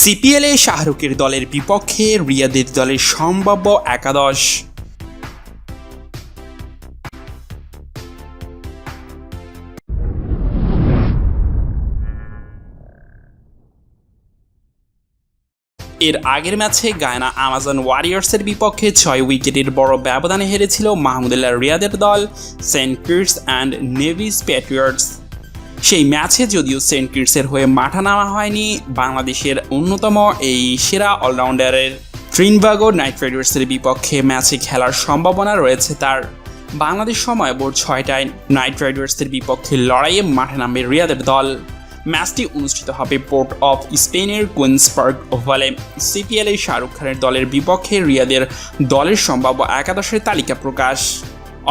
সিপিএলে শাহরুখের দলের বিপক্ষে রিয়াদের দলের সম্ভাব্য একাদশ। এর আগের ম্যাচে গায়না আমাজন ওয়ারিয়ার্সের বিপক্ষে ছয় উইকেটের বড় ব্যবধানে হেরেছিল মাহমুদুল্লাহ রিয়াদের দল, Saint Kitts and Nevis Patriots. সেই ম্যাচে যদিও সেন্ট কিটসের হয়ে মাঠা নামা হয়নি, বাংলাদেশের অন্যতম এই সেরা অলরাউন্ডারের ট্রিনবাগো নাইট রাইডার্সের বিপক্ষে ম্যাচে খেলার সম্ভাবনা রয়েছে তার। বাংলাদেশ সময় ভোর ছয়টায় নাইট রাইডার্সের বিপক্ষে লড়াইয়ে মাঠে নামবে রিয়াদের দল। ম্যাচটি অনুষ্ঠিত হবে পোর্ট অফ স্পেনের কুইন্সবার্গ ওভালে। সিপিএল এ শাহরুখ খানের দলের বিপক্ষে রিয়াদের দলের সম্ভাব্য একাদশের তালিকা প্রকাশ।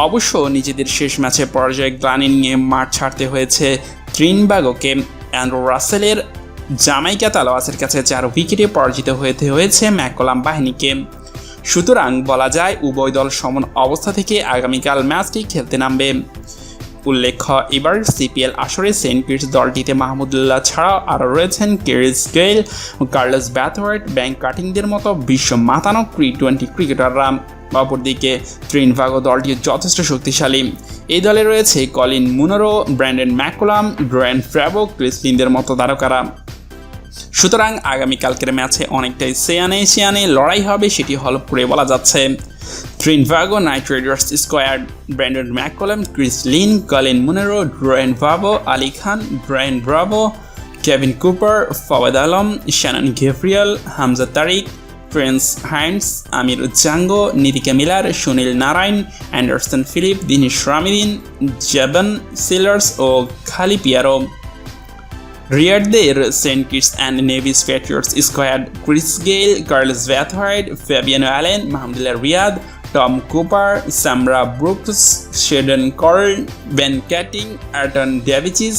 অবশ্য নিজেদের শেষ ম্যাচে পরাজয় গ্লানি নিয়ে মাঠ ছাড়তে হয়েছে ত্রিনবাগোকে অ্যান্ড্রো রাসেলের জামাইকা তালোয়াসের কাছে চার উইকেটে পরাজিত হতে হয়েছে ম্যাকলাম বাহিনীকে। সুতরাং বলা যায়, উভয় দল সমান অবস্থা থেকে আগামীকাল ম্যাচটি খেলতে নামবে। উল্লেখ্য, এবার সিপিএল আসরে সেন্ট কিটস দলটিতে মাহমুদুল্লাহ ছাড়াও আরও রয়েছেন Chris Gayle, Carlos Brathwaite, Ben কাটিংদের মতো বিশ্ব মাতানো টি টোয়েন্টি ক্রিকেটাররা। অপরদিকে ত্রিনভাগো দলটি যথেষ্ট শক্তিশালী। এই দলে রয়েছে কলিন মুনারো, ব্র্যান্ডন ম্যাকুলাম গ্র্যান্ড ফ্র্যাবো ক্রিসলিনদের মতো তারকারা। সুতরাং আগামীকালকের ম্যাচে অনেকটাই সেয়ানে সেয়ানে লড়াই হবে সেটি হল করে বলা যাচ্ছে। Trinbago Knight Riders squad Brendon McCullum, Chris Lynn, Colin Munro Dwayne Bravo Ali Khan, Brien Bravo Kevin Cooper, Fawad Alam, Shannon Gabriel, Hamza Tariq prince Heinze Amir Jangoo Nitika Miller Sunil Narine Anderson Phillip Dinesh Ramdin Javon Searles O Khary Pierre রিয়ারদের Saint Kitts and Nevis Patriots squad Chris Gayle Carlos ভ্যাথহাইড Fabian Allen Mahmudullah Riyad Tom Cooper Shamarh Brooks Sheldon Cottrell Ben Cutting Anton Devcich